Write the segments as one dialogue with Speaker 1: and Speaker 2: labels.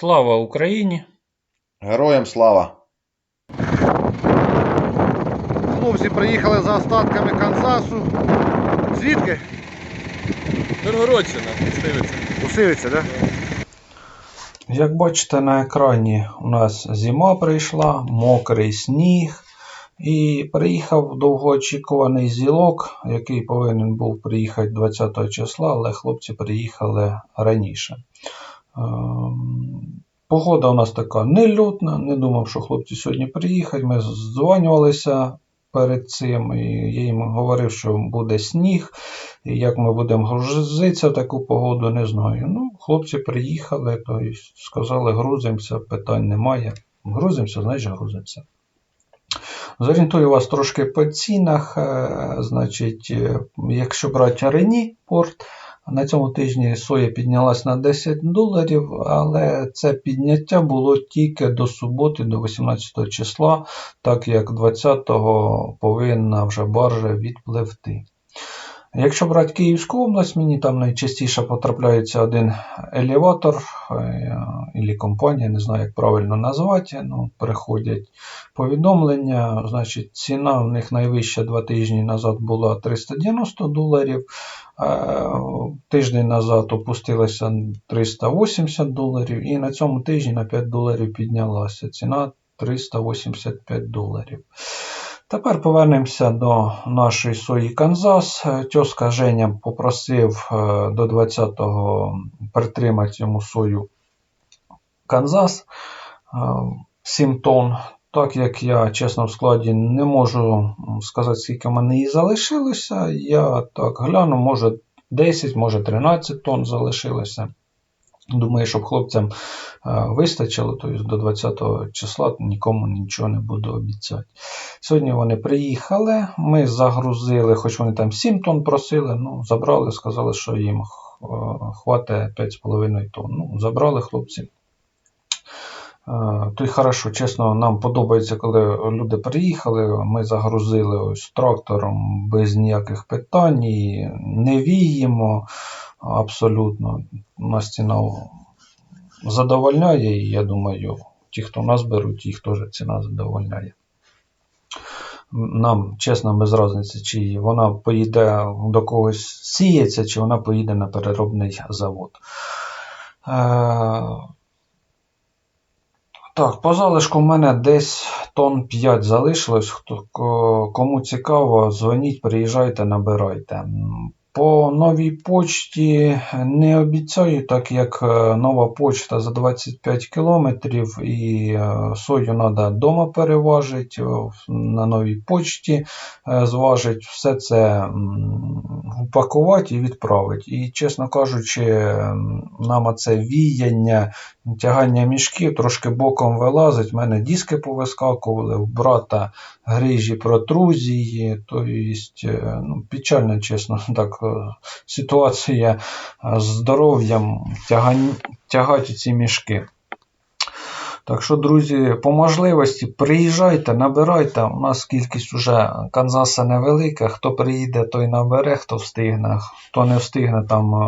Speaker 1: Слава Україні!
Speaker 2: Героям слава!
Speaker 3: Хлопці приїхали за остатками Канзасу. Звідки?
Speaker 4: Миргородщина, стивиться.
Speaker 3: Усивиться, так?
Speaker 1: Як бачите на екрані, у нас зима прийшла, мокрий сніг. І приїхав довгоочікуваний зілок, який повинен був приїхати 20 числа, але хлопці приїхали раніше. Погода у нас така нельотна, не думав, що хлопці сьогодні приїхать. Ми здзвонювалися перед цим, і я їм говорив, що буде сніг, і як ми будемо грузитися в таку погоду, не знаю. Ну, хлопці приїхали, то й сказали, грузимося, питань немає. Грузимося, значить грузимося. Зорієнтую вас трошки по цінах. Е, Значить, е, якщо брати Рені порт, на цьому тижні соя піднялась на 10 доларів, але це підняття було тільки до суботи, до 18 числа, так як 20-го повинна вже баржа відпливти. Якщо брати Київську область, мені там найчастіше потрапляється один елеватор або компанія, не знаю, як правильно назвати. Ну, приходять повідомлення. Значить, ціна в них найвища два тижні назад була 390 доларів. е, Тиждень назад опустилася 380 доларів, і на цьому тижні на 5 доларів піднялася. Ціна 385 доларів. Тепер повернемося до нашої сої Канзас. Тьоска Женя попросив е, до 20-го притримати йому сою Канзас е, 7 тонн. Так як я, чесно, в складі не можу сказати, скільки в мене її залишилося, я так гляну, може 10, може 13 тонн залишилося. Думаю, щоб хлопцям е, вистачило, тобто до 20 числа нікому нічого не буду обіцяти. Сьогодні вони приїхали, ми загрузили, хоч вони там 7 тонн просили, ну, забрали, сказали, що їм хватає хватить 5,5 тонн. Ну, забрали хлопці. Е, То й хорошо, чесно, нам подобається, коли люди приїхали, ми загрузили ось трактором без ніяких питань, і не віємо абсолютно. Нас ціна задовольняє, і я думаю, ті, хто нас беруть, їх теж ціна задовольняє. Нам, чесно, без різниці, чи вона поїде до когось сіється, чи вона поїде на переробний завод. Так, по залишку в мене десь тон 5 залишилось. Кому цікаво, дзвоніть, приїжджайте, набирайте. По новій почті не обіцяю, так як е, нова почта за 25 кілометрів і е, сою треба вдома переважити, на новій почті е, зважити, все це упакувати і відправити. І, чесно кажучи, нам це віяння тягання мішків трошки боком вилазить. В мене диски повискакували, в брата грижі протрузії. Тобто, ну, печально, чесно, так ситуація е, з здоров'ям тягань, тягати ці мішки. Так що, друзі, по можливості приїжджайте, набирайте. У нас кількість уже Канзаса невелика. Хто приїде, той набере, хто встигне. Хто не встигне, там е,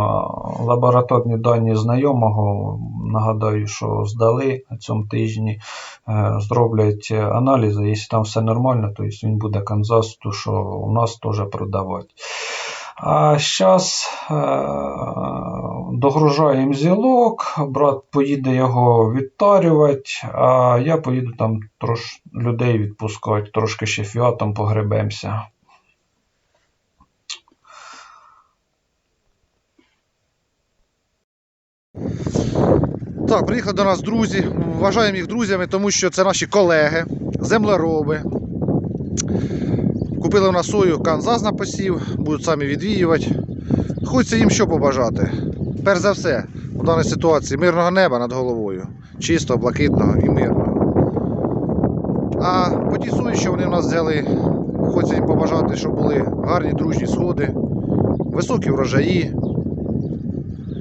Speaker 1: лабораторні дані знайомого. Нагадаю, що здали на цьому тижні, е, зроблять аналізи. Якщо там все нормально, то він буде Канзас, то що у нас теж продавати. А зараз е, догружаємо зілок, брат поїде його відтарювати, а я поїду там трош людей відпускати, трошки ще фіатом погребемося.
Speaker 3: Так, приїхали до нас друзі. Вважаємо їх друзями, тому що це наші колеги, землероби. Купили у нас сою Канзас на посів, будуть самі відвіювати. Хочеться їм що побажати. Перш за все, у даній ситуації мирного неба над головою. Чистого, блакитного і мирного. А по тій сої, що вони в нас взяли, хочеться їм побажати, щоб були гарні дружні сходи, високі врожаї.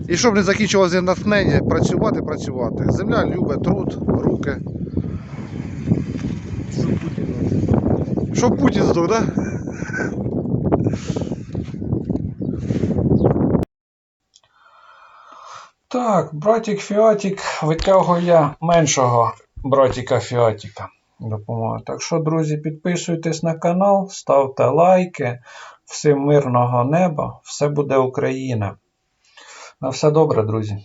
Speaker 3: І щоб не закінчувалося натхнення працювати, працювати. Земля любить труд, руки. Щоб Путін здох? Да?
Speaker 1: Так, братик Фіатік витягує меншого братика Фіатіка. Допомога. Так що, друзі, підписуйтесь на канал, ставте лайки. Всім мирного неба, все буде Україна. На все добре, друзі.